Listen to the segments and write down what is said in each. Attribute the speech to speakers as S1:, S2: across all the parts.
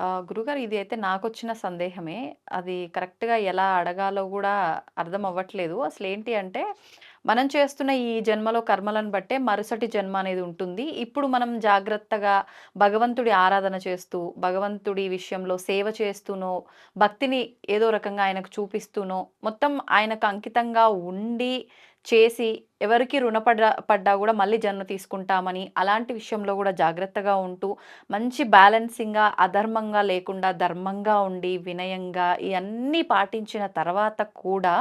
S1: ఆ, గురుగారు ఇది అయితే నాకు వచ్చిన సందేహమే. అది కరెక్ట్గా ఎలా అడగాలో కూడా అర్థం అవ్వట్లేదు అసలు ఏంటి అంటే మనం చేస్తున్న ఈ జన్మలో కర్మలను బట్టే మరుసటి జన్మ అనేది ఉంటుంది. ఇప్పుడు మనం జాగ్రత్తగా భగవంతుడి ఆరాధన చేస్తూ భగవంతుడి విషయంలో సేవ చేస్తూనో భక్తిని ఏదో రకంగా ఆయనకు చూపిస్తూనో మొత్తం ఆయనకు అంకితంగా ఉండి చేసి ఎవరికి రుణపడ్డా పడ్డా కూడా మళ్ళీ జన్మ తీసుకుంటామని అలాంటి విషయంలో కూడా జాగ్రత్తగా ఉంటూ మంచి బ్యాలెన్సింగ్గా అధర్మంగా లేకుండా ధర్మంగా ఉండి వినయంగా ఇవన్నీ పాటించిన తర్వాత కూడా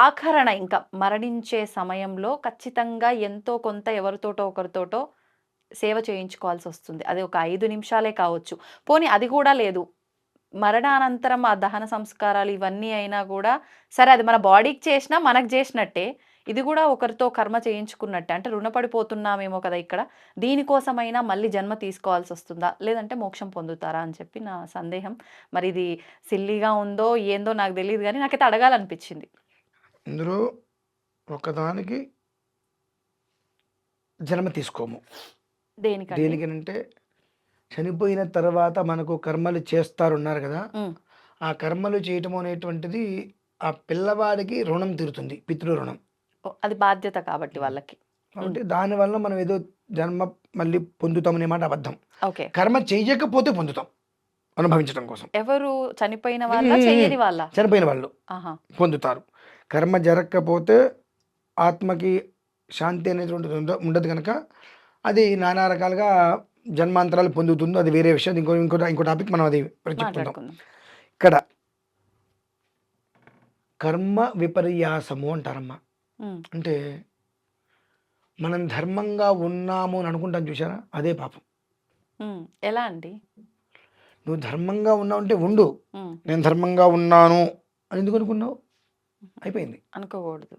S1: ఆఖరణ ఇంకా మరణించే సమయంలో ఖచ్చితంగా ఎంతో కొంత ఎవరితోటో ఒకరితోటో సేవ చేయించుకోవాల్సి వస్తుంది. అది ఒక ఐదు నిమిషాలే కావచ్చు. పోనీ అది కూడా లేదు. మరణానంతరం ఆ దహన సంస్కారాలు ఇవన్నీ అయినా కూడా సరే అది మన బాడీకి చేసినా మనకు చేసినట్టే. ఇది కూడా ఒకరితో కర్మ చేయించుకున్నట్టే. అంటే రుణపడిపోతున్నామేమో కదా ఇక్కడ. దీనికోసమైనా మళ్ళీ జన్మ తీసుకోవాల్సి వస్తుందా? లేదంటే మోక్షం పొందుతారా అని చెప్పి నా సందేహం. మరి ఇది సిల్లీగా ఉందో ఏందో నాకు తెలియదు కానీ నాకైతే అడగాలనిపించింది.
S2: ఇందులో ఒకదానికి జన్మ తీసుకోము.
S1: దేనికండి?
S2: దేనికనంటే చనిపోయిన తర్వాత మనకు కర్మలు చేస్తారు ఉన్నారు కదా ఆ కర్మలు చేయటం అనేటువంటిది ఆ పిల్లవాడికి రుణం తీరుతుంది పితృ రుణం.
S1: అది బాధ్యత కాబట్టి వాళ్ళకి.
S2: కాబట్టి దానివల్ల మనం ఏదో జన్మ మళ్ళీ పొందుతామనే మాట అబద్ధం.
S1: ఓకే.
S2: కర్మ చేయకపోతే పొందుతాం అనుభవించడం కోసం.
S1: ఎవరు చనిపోయిన వాళ్ళ
S2: చనిపోయిన వాళ్ళు పొందుతారు. కర్మ జరగకపోతే ఆత్మకి శాంతి అనేది ఉండదు ఉండ- ఉండదు కనుక అది నానా రకాలుగా జన్మాంతరాలు పొందుతుందో అది వేరే విషయం. ఇంకో ఇంకో ఇంకో టాపిక్ మనం అది చెప్పుకుందాం. ఇక్కడ కర్మ విపర్యాసము అంటారమ్మా.
S1: ఉమ్,
S2: అంటే మనం ధర్మంగా ఉన్నాము అని అనుకుంటాం చూసారా అదే పాపం.
S1: ఉమ్, ఎలా అండి?
S2: నువ్వు ధర్మంగా ఉన్నావు అంటే ఉండు.
S1: ఉమ్,
S2: నేను ధర్మంగా ఉన్నాను అని ఎందుకు అనుకున్నావు? అయిపోయింది.
S1: అనుకోకూడదు.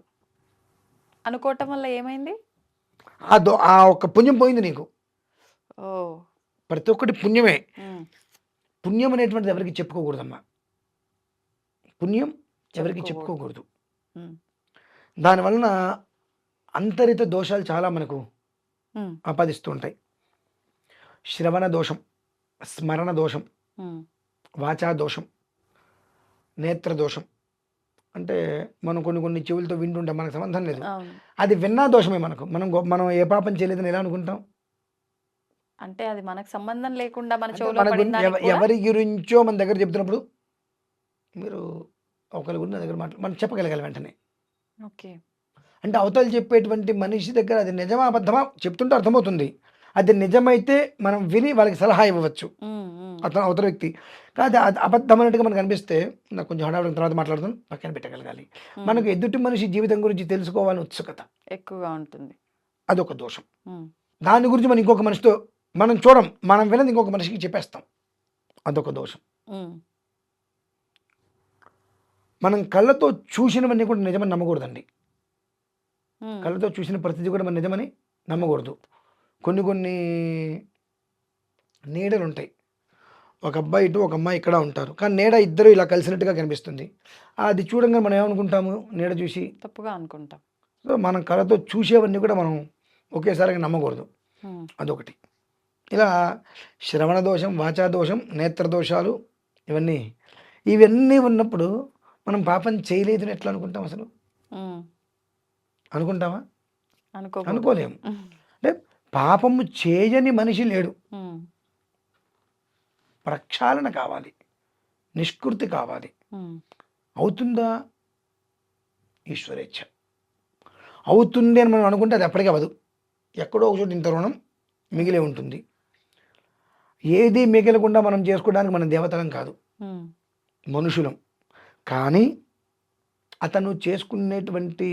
S1: అనుకోవటం వల్ల ఏమైంది?
S2: ఆ దో ఆ ఒక్క పుణ్యం పోయింది నీకు.
S1: ఓ.
S2: ప్రతి ఒక్కటి పుణ్యమే.
S1: ఉమ్,
S2: పుణ్యం అనేటువంటిది ఎవరికి చెప్పుకోకూడదమ్మా. పుణ్యం ఎవరికి
S1: చెప్పుకోకూడదు.
S2: చెప్పుకోకూడదు.
S1: ఉమ్,
S2: దానివలన అంతరిత దోషాలు చాలా మనకు ఆపాదిస్తూ ఉంటాయి శ్రవణ దోషం స్మరణ దోషం వాచా దోషం నేత్ర దోషం అంటే మనం కొన్ని కొన్ని చెవులతో వింటుంటాం మనకు సంబంధం లేదు. అది విన్నా దోషమే మనకు. మనం మనం ఏ పాపం చేయలేదని ఎలా అనుకుంటాం?
S1: అంటే అది మనకు సంబంధం లేకుండా మన
S2: ఎవరి గురించో మన దగ్గర చెప్తున్నప్పుడు మీరు ఒకరి గురించి దగ్గర మాట్లా మనం చెప్పగలగాలి వెంటనే.
S1: ఓకే.
S2: అంటే అవతల చెప్పేటువంటి మనిషి దగ్గర అది నిజమా అబద్ధమా చెప్తుంటే అర్థమవుతుంది. అది నిజమైతే మనం విని వాళ్ళకి సలహా ఇవ్వవచ్చు అతను అవతల వ్యక్తి. కాదు అది అబద్ధం అన్నట్టుగా మనకు అనిపిస్తే నాకు కొంచెం హడావిడి తర్వాత మాట్లాడుతాను పక్కన పెట్టగలగాలి. మనకు ఎదుటి మనిషి జీవితం గురించి తెలుసుకోవాలని ఉత్సుకత.
S1: ఎక్కువగా ఉంటుంది.
S2: అదొక దోషం. దాని గురించి మనం ఇంకొక మనిషితో మనం చూడం మనం వినది ఇంకొక మనిషికి చెప్పేస్తాం. అదొక దోషం. మనం కళ్ళతో చూసినవన్నీ కూడా నిజమని నమ్మకూడదండి. కళ్ళతో చూసిన ప్రతిదీ కూడా మన నిజమని నమ్మకూడదు. కొన్ని కొన్ని నీడలు ఉంటాయి ఒక అబ్బాయి ఇటు ఒక అమ్మాయి ఇక్కడ ఉంటారు. కానీ నీడ ఇద్దరు ఇలా కలిసినట్టుగా కనిపిస్తుంది. అది చూడంగా మనం ఏమనుకుంటాము? నీడ చూసి
S1: తప్పుగా అనుకుంటాం.
S2: సో మనం కళ్ళతో చూసేవన్నీ కూడా మనం ఒకేసారిగా నమ్మకూడదు. అదొకటి. ఇలా శ్రవణ దోషం వాచా దోషం నేత్ర దోషాలు ఇవన్నీ ఇవన్నీ ఉన్నప్పుడు మనం పాపం చేయలేదు అని ఎట్లా అనుకుంటాం అసలు? అనుకుంటామా? అనుకోలేము. అంటే పాపము చేయని మనిషి లేడు. ప్రక్షాళన కావాలి. నిష్కృతి కావాలి. అవుతుందా? ఈశ్వరేచ్ఛ. అవుతుంది అని మనం అనుకుంటే అది ఎప్పటికీ అవ్వదు. ఎక్కడో ఒక చోట ఇంత రుణం మిగిలే ఉంటుంది. ఏది మిగలకుండా మనం చేసుకోవడానికి మనం దేవతలం కాదు. మనుషులం. కానీ అతను చేసుకునేటువంటి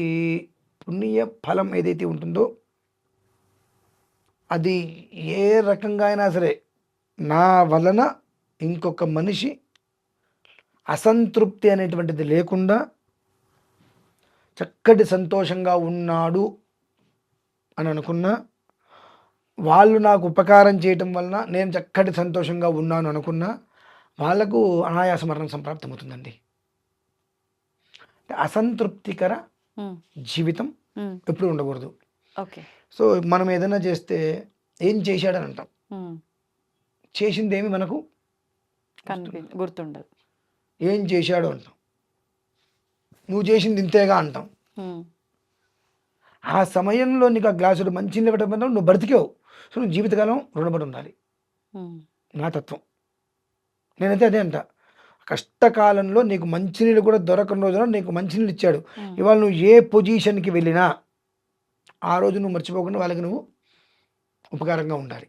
S2: పుణ్య ఫలం ఏదైతే ఉంటుందో అది ఏ రకంగా అయినా సరే నా వలన ఇంకొక మనిషి అసంతృప్తి అనేటువంటిది లేకుండా చక్కటి సంతోషంగా ఉన్నాడు అని అనుకున్నా వాళ్ళు నాకు ఉపకారం చేయటం వలన నేను చక్కటి సంతోషంగా ఉన్నాను అనుకున్నా వాళ్ళకు అనాయాస మరణం సంప్రాప్తమవుతుందండి. అసంతృప్తికర జీవితం ఎప్పుడు ఉండకూడదు.
S1: ఓకే.
S2: సో మనం ఏదైనా చేస్తే ఏం చేశాడని అంటాం.
S1: ఉమ్,
S2: చేసింది ఏమి మనకు
S1: గుర్తుండదు.
S2: ఏం చేశాడు అంటాం. నువ్వు చేసింది ఇంతేగా అంటాం. ఆ సమయంలో నీకు ఆ గ్లాసుడు మంచి వల్ల నువ్వు బ్రతికావు. సో నువ్వు జీవితకాలం రుణపడి ఉండాలి. నా తత్వం. నేనైతే అదే అంట. కష్టకాలంలో నీకు మంచినీళ్ళు కూడా దొరకని రోజున నీకు మంచినీళ్ళు ఇచ్చాడు. ఇవాళ నువ్వు ఏ పొజిషన్కి వెళ్ళినా ఆ రోజు నువ్వు మర్చిపోకుండా వాళ్ళకి నువ్వు ఉపకారంగా ఉండాలి.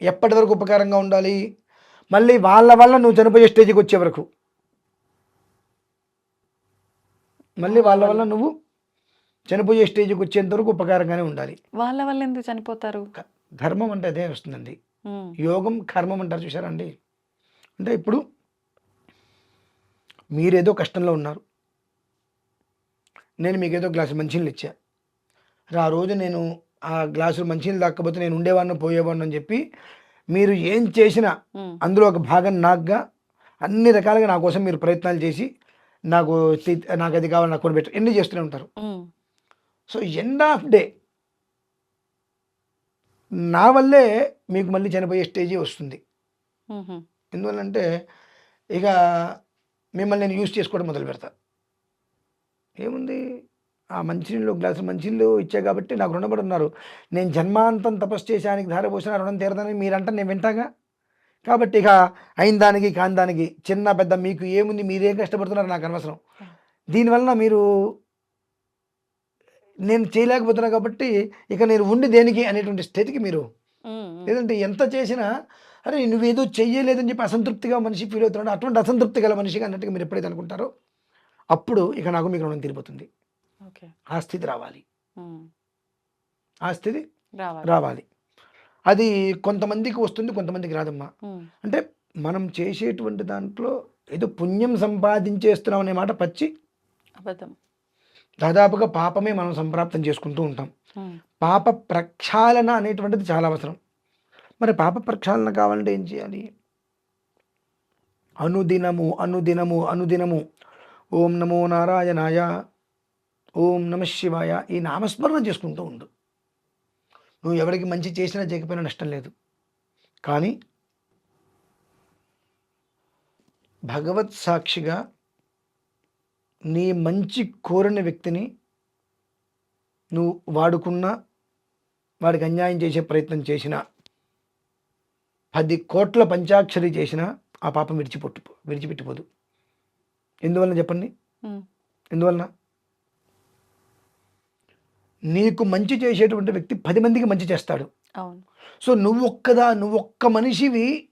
S2: ఎప్పటి వరకు ఉపకారంగా ఉండాలి? మళ్ళీ వాళ్ళ వల్ల నువ్వు చనిపోయే స్టేజ్కి వచ్చే వరకు. మళ్ళీ వాళ్ళ వల్ల నువ్వు చనిపోయే స్టేజ్కి వచ్చేంత వరకు ఉపకారంగానే ఉండాలి.
S1: వాళ్ళ వల్ల ఎందుకు చనిపోతారు?
S2: ధర్మం అంటే అదే వస్తుందండి. యోగం కర్మం అంటారు చూసారండి అంటే ఇప్పుడు మీరేదో కష్టంలో ఉన్నారు. నేను మీకు ఏదో గ్లాసు మంచినీళ్ళు ఇచ్చా. ఆ రోజు నేను ఆ గ్లాసు మంచినీళ్ళు తాకపోతే నేను ఉండేవాడిని పోయేవాడిని అని చెప్పి మీరు ఏం చేసినా అందులో ఒక భాగం నాకుగా అన్ని రకాలుగా నా కోసం మీరు ప్రయత్నాలు చేసి నాకు నాకు అది కావాలి నాకు కొనిపెట్టు ఎన్ని చేస్తూనే ఉంటారు. సో ఎండ్ ఆఫ్ డే నా వల్లే మీకు మళ్ళీ చనిపోయే స్టేజీ వస్తుంది. ఎందువల్లంటే ఇక మిమ్మల్ని నేను యూజ్ చేసుకోవడం మొదలు పెడతా. ఏముంది? ఆ మంచినీళ్ళు గ్లాసు మంచినీళ్ళు ఇచ్చా కాబట్టి నాకు రుణపడి ఉన్నారు. నేను జన్మాంతం తపస్సు చేశానికి ధార పోసిన రుణం తీరదని మీరంటే నేను వింటాగా? కాబట్టి ఇక అయిన దానికి కాని దానికి చిన్న పెద్ద మీకు ఏముంది? మీరేం కష్టపడుతున్నారు? నాకు అనవసరం. దీనివల్ల మీరు నేను చేయలేకపోతున్నా కాబట్టి ఇక నేను ఉండి దేనికి అనేటువంటి స్థితికి మీరు. లేదంటే ఎంత చేసినా అరే నువ్వేదో చెయ్యలేదని చెప్పి అసంతృప్తిగా మనిషి ఫీల్ అవుతున్నాడు అటువంటి అసంతృప్తి గల మనిషిగా అన్నట్టుగా మీరు ఎప్పుడైతే అనుకుంటారో అప్పుడు ఇక నాకు మీకు రుణం తీరిపోతుంది. ఆ స్థితి రావాలి. ఆ స్థితి
S1: రావాలి.
S2: అది కొంతమందికి వస్తుంది కొంతమందికి రాదమ్మా. అంటే మనం చేసేటువంటి దాంట్లో ఏదో పుణ్యం సంపాదించేస్తున్నాం అనే మాట పచ్చి
S1: అబద్ధం.
S2: దాదాపుగా పాపమే మనం సంప్రాప్తం చేసుకుంటూ ఉంటాం. పాప ప్రక్షాళన అనేటువంటిది చాలా అవసరం. మరి పాప ప్రక్షాళన కావాలంటే ఏం చేయాలి? అనుదినము అనుదినము అనుదినము. ఓం నమో నారాయణాయ. ఓం నమ శివాయ. ఈ నామస్మరణ చేసుకుంటూ ఉండు. నువ్వు ఎవరికి మంచి చేసినా చేయకపోయినా నష్టం లేదు. కానీ భగవత్ సాక్షిగా నీ మంచి కోరిన వ్యక్తిని నువ్వు వాడుకున్నా వాడికి అన్యాయం చేసే ప్రయత్నం చేసినా పది కోట్ల పంచాక్షరి చేసినా ఆ పాపం విడిచిపెట్టు విడిచిపెట్టిపోదు. ఎందువలన చెప్పండి? ఎందువలన? నీకు మంచి చేసేటువంటి వ్యక్తి పది మందికి మంచి చేస్తాడు. సో నువ్వు ఒక్కదా నువ్వు ఒక్క మనిషివి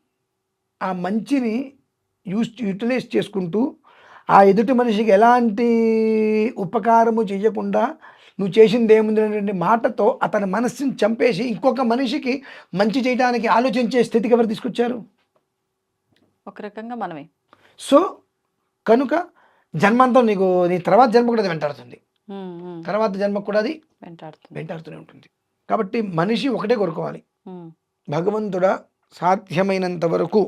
S2: ఆ మంచిని యూస్ యూటిలైజ్ చేసుకుంటూ ఆ ఎదుటి మనిషికి ఎలాంటి ఉపకారము చేయకుండా నువ్వు చేసింది ఏముంది అనేటువంటి మాటతో అతని మనస్సుని చంపేసి ఇంకొక మనిషికి మంచి చేయడానికి ఆలోచించే స్థితికి ఎవరు తీసుకొచ్చారు?
S1: ఒక రకంగా మనమే.
S2: సో కనుక జన్మాంతం నీకు నీ తర్వాత జన్మ కూడా అది వెంటాడుతుంది. తర్వాత జన్మ కూడా అది
S1: వెంటాడుతుంది.
S2: వెంటాడుతూనే ఉంటుంది. కాబట్టి మనిషి ఒకటే కోరుకోవాలి. భగవంతుడా సాధ్యమైనంత వరకు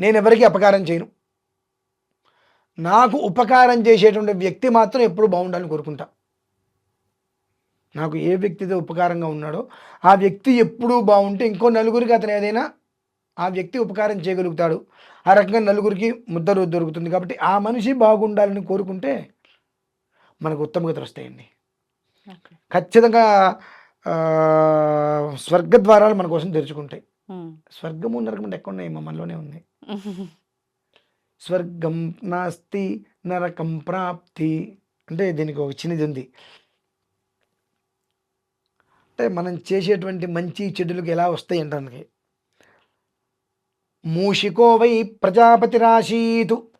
S2: నేను ఎవరికి అపకారం చేయను. నాకు ఉపకారం చేసేటువంటి వ్యక్తి మాత్రం ఎప్పుడు బాగుండాలని కోరుకుంటా. నాకు ఏ వ్యక్తితో ఉపకారంగా ఉన్నాడో ఆ వ్యక్తి ఎప్పుడూ బాగుంటే ఇంకో నలుగురికి అతను ఏదైనా ఆ వ్యక్తి ఉపకారం చేయగలుగుతాడు. ఆ రకంగా నలుగురికి ముద్ద రోజు దొరుకుతుంది కాబట్టి ఆ మనిషి బాగుండాలని కోరుకుంటే మనకు ఉత్తమగతులు వస్తాయండి. ఖచ్చితంగా స్వర్గద్వారాలు మన కోసం తెరుచుకుంటాయి. స్వర్గము నరకం ఎక్కడ ఉన్నాయి మనలోనే ఉంది. స్వర్గం నాస్తి నరకం ప్రాప్తి. అంటే దీనికి ఒక చిన్నది ఉంది. అంటే మనం చేసేటువంటి మంచి చెడులకు ఎలా వస్తాయి అంటానికి? మూషికో వై ప్రజాపతి రాశీతు.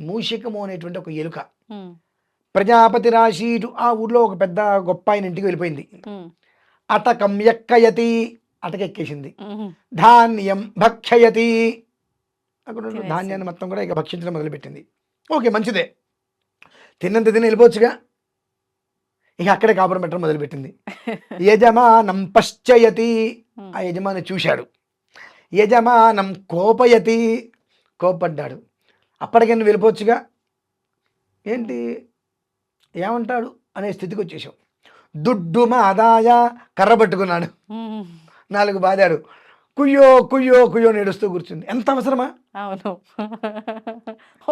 S2: మూషికము అనేటువంటి ఒక ఎలుక. ప్రజాపతి రాశీటు ఆ ఊర్లో ఒక పెద్ద గొప్ప ఆయన ఇంటికి వెళ్ళిపోయింది. అతకం ఎక్కయతి. అటకెక్కేసింది. ధాన్యం భక్షయతి. అక్కడ ఉన్న. ధాన్యాన్ని మొత్తం కూడా ఇక భక్షించడం మొదలుపెట్టింది. ఓకే మంచిదే. తిన్నంత తిని వెళ్ళిపోవచ్చుగా? ఇక అక్కడే కాపురం పెట్టడం మొదలుపెట్టింది. యజమానం పశ్చయతి. ఆ యజమాని చూశాడు. యజమానం కోపయతి. కోపడ్డాడు. అప్పటికైనా వెళ్ళిపోవచ్చుగా? ఏంటి? ఏమంటాడు? అనే స్థితికి వచ్చేసాం. దుడ్డు మా ఆదాయ కర్ర పట్టుకున్నాడు. నాలుగు బాదాడు కుయ్యో కుయ్యో కుయ్యో నేడుస్తూ కూర్చుంది. ఎంత అవసరమా?
S1: అవును.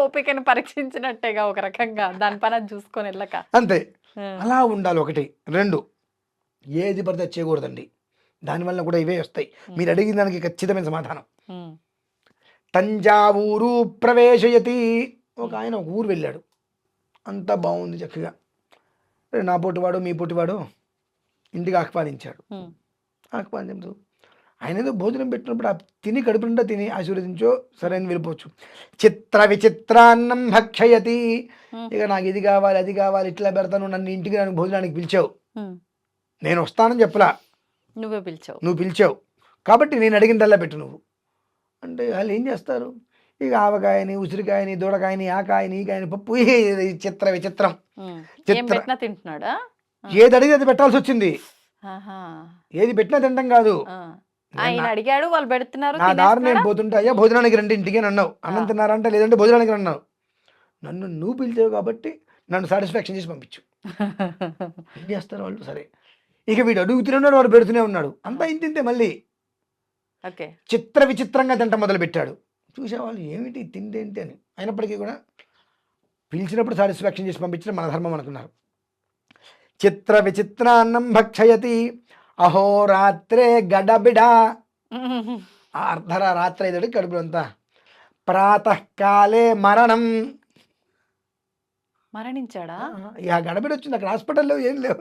S1: ఓపికను పరీక్షించినట్టేగా ఒక రకంగా దాని పని అది చూసుకొని వెళ్ళక.
S2: అంతే. అలా ఉండాలి ఒకటి. రెండు ఏది పడితే అది చేయకూడదండి. దానివల్ల కూడా ఇవే వస్తాయి. మీరు అడిగిన దానికి ఖచ్చితమైన సమాధానం. తంజావూరు ప్రవేశయతి ఒక ఆయన ఒక ఊరు వెళ్ళాడు. అంతా బాగుంది చక్కగా. "రే, నా పొట్టివాడు మీ పొట్టివాడు ఇంటికి ఆహ్వానించాడు. ఆహ్వానించు ఆయన ఏదో భోజనం పెట్టినప్పుడు ఆ తిని కడుపు నిండా తిని ఆశీర్వదించో సరైన వెళ్ళిపోవచ్చు. చిత్ర విచిత్రాన్నం భక్షయతి. ఇక నాకు ఇది కావాలి అది కావాలి ఇట్లా పెడతాను నన్ను ఇంటికి నన్ను భోజనానికి పిలిచావు. నేను వస్తానని చెప్పలా.
S1: నువ్వే పిలిచావు.
S2: నువ్వు పిలిచావు. కాబట్టి నేను అడిగిందల్లా పెట్టు నువ్వు. అంటే వాళ్ళు ఏం చేస్తారు? ఇక ఆవకాయని ఉసిరికాయని దూడకాయని ఆ కాయని ఈ కాయని పప్పు చిత్ర విచిత్రం. చిత్ర-
S1: తింటున్నాడా?
S2: ఏది అడిగి అది పెట్టాల్సి వచ్చింది. ఏది పెట్టినా తింటాం కాదు.
S1: ఆయన అడిగాడు వాళ్ళు పెడుతున్నారు
S2: నా దారి నేను? పోతుంటే అయ్యా భోజనానికి రండి ఇంటికి అని అన్నావు. అన్నం. తిన్నారంటే లేదంటే భోజనానికి అన్నావు నన్ను నువ్వు పిలిచావు కాబట్టి నన్ను సాటిస్ఫాక్షన్ చేసి పంపించు. ఏం చేస్తారు వాళ్ళు? సరే. ఇక వీడు అడుగుతూనే ఉన్నాడు వాడు పెడుతూనే ఉన్నాడు. అంతా ఇంతింతే మళ్ళీ.
S1: ఓకే.
S2: చిత్ర విచిత్రంగా తింట మొదలు పెట్టాడు చూసేవాళ్ళు ఏమిటి తిండేంటి అని. అయినప్పటికీ కూడా పిలిచినప్పుడు సాటిస్ఫాక్షన్ చేసి పంపించడం మన ధర్మం అనుకున్నారు. చిత్ర విచిత్రాన్నం భక్షయతి. అహోరాత్రే గడబిడ. అర్ధర రాత్రి అయ్యేది కడుపులో అంతా ప్రాతకాలే మరణం.
S1: మరణించాడా?
S2: ఇక గడబిడ వచ్చింది అక్కడ హాస్పిటల్లో ఏం లేవు.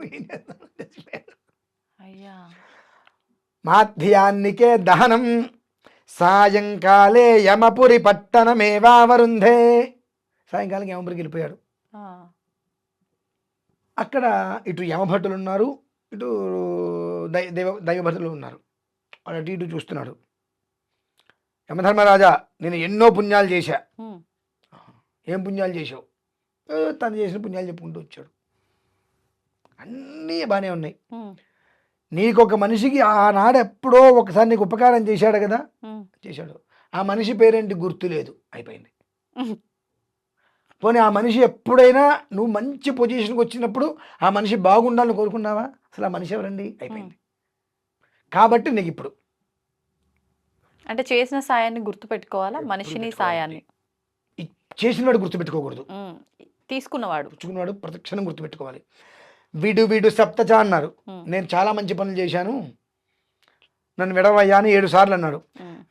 S1: అయ్యా.
S2: మాధ్యాన్నికే దహనం. సాయంకాలే యమపురి పట్టణమేవావరుంధే సాయంకాలం యమపురికి వెళ్ళిపోయాడు. అక్కడ ఇటు యమభటులు ఉన్నారు. ఇటు దై దైవ దైవభటులు ఉన్నారు. వాడు అటు ఇటు చూస్తున్నాడు. యమధర్మరాజా నేను ఎన్నో పుణ్యాలు చేశా. ఏం పుణ్యాలు చేసావు "ఏ, తను చేసిన పుణ్యాలు చెప్పుకుంటూ వచ్చాడు. అన్నీ బాగానే ఉన్నాయి. నీకు ఒక మనిషికి ఆనాడు ఎప్పుడో ఒకసారి నీకు ఉపకారం చేశాడు కదా. చేశాడు. ఆ మనిషి పేరేంటి గుర్తు లేదు. అయిపోయింది. పోనీ ఆ మనిషి ఎప్పుడైనా నువ్వు మంచి పొజిషన్కి వచ్చినప్పుడు ఆ మనిషి బాగుండాలని కోరుకున్నావా? అసలు ఆ మనిషి ఎవరండి? అయిపోయింది. కాబట్టి నీకు ఇప్పుడు
S1: అంటే చేసిన సాయాన్ని గుర్తు పెట్టుకోవాలా
S2: ఎప్పుడు
S1: మనిషిని. సాయాన్ని?
S2: చేసినవాడు గుర్తుపెట్టుకోకూడదు.
S1: తీసుకున్నవాడు.
S2: పుచ్చుకున్నవాడు ప్రతిక్షణం గుర్తుపెట్టుకోవాలి. విడు విడు సప్తచ అన్నారు. నేను చాలా మంచి పనులు చేశాను. నన్ను విడవయ్యా అని ఏడు సార్లు అన్నాడు.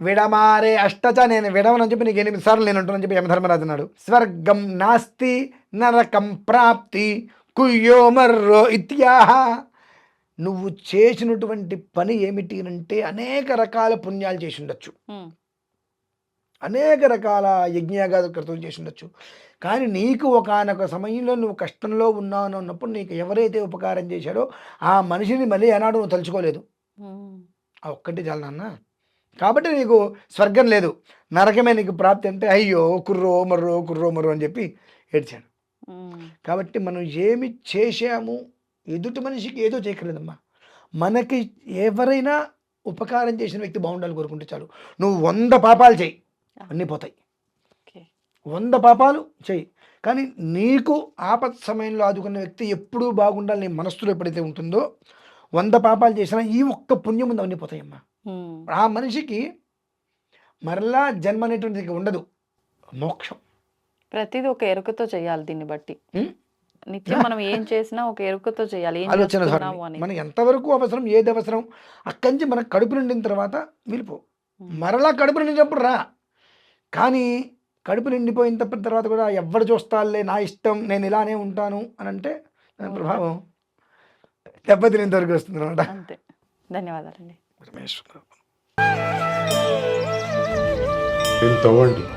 S2: విడమారే అష్టచ నేను విడవనని చెప్పి నీకు ఎనిమిది సార్లు నేను ఉంటానని చెప్పి యమధర్మరాజు అన్నాడు. స్వర్గం నాస్తి నరకం ప్రాప్తి కుయ్యో మర్రో ఇత్యాహ. నువ్వు చేసినటువంటి పని ఏమిటి అంటే అనేక రకాల పుణ్యాలు చేసి ఉండొచ్చు. అనేక రకాల యజ్ఞయాగాలు క్రతువులు చేసి ఉండొచ్చు కానీ నీకు ఒకనొక సమయంలో నువ్వు కష్టంలో ఉన్నావు అని ఉన్నప్పుడు నీకు ఎవరైతే ఉపకారం చేశాడో ఆ మనిషిని మళ్ళీ ఏనాడు నువ్వు తలుచుకోలేదు. ఆ ఒక్కటి చాలు నాన్న. కాబట్టి నీకు స్వర్గం లేదు. నరకమే నీకు ప్రాప్తి అంటే అయ్యో కుర్రో మర్రో కుర్రో మర్రో అని చెప్పి ఏడ్చాడు. కాబట్టి మనం ఏమి చేశాము? ఎదుటి మనిషికి ఏదో చేయక్కర్లేదమ్మా. మనకి ఎవరైనా ఉపకారం చేసిన వ్యక్తి బాగుండాలి కోరుకుంటే చాలు. నువ్వు వంద పాపాలు చేయి అన్నీ పోతాయి. వంద పాపాలు చేయి. కానీ నీకు ఆపత్ సమయంలో ఆదుకున్న వ్యక్తి ఎప్పుడూ బాగుండాలి నీ మనస్సులో ఎప్పుడైతే ఉంటుందో వంద పాపాలు చేసినా ఈ ఒక్క పుణ్యం ఉంది అవన్నీ పోతాయమ్మా. ఆ మనిషికి మరలా జన్మ అనేటువంటిది ఉండదు. మోక్షం.
S1: ప్రతిదీ ఒక ఎరుకతో చేయాలి దీన్ని బట్టి. నిత్యం మనం ఏం చేసినా ఒక ఎరుకతో చేయాలి. ఏం
S2: ఆలోచన ధోరణి మనకి ఎంతవరకు అవసరం ఏది అవసరం అక్కడి నుంచి మనకు కడుపు నిండిన తర్వాత వెళ్ళిపో. మరలా కడుపు నిండినప్పుడు రా. కానీ కడుపు నిండిపోయిన తప్ప తర్వాత కూడా ఎవరు చూస్తాలే నా ఇష్టం నేను ఇలానే ఉంటాను అని అంటే దాని ప్రభావం దెబ్బతినేంత వరకు వస్తుంది అనమాట
S1: అంతే. ధన్యవాదాలండి.
S3: దీన్ని తవ్వండి.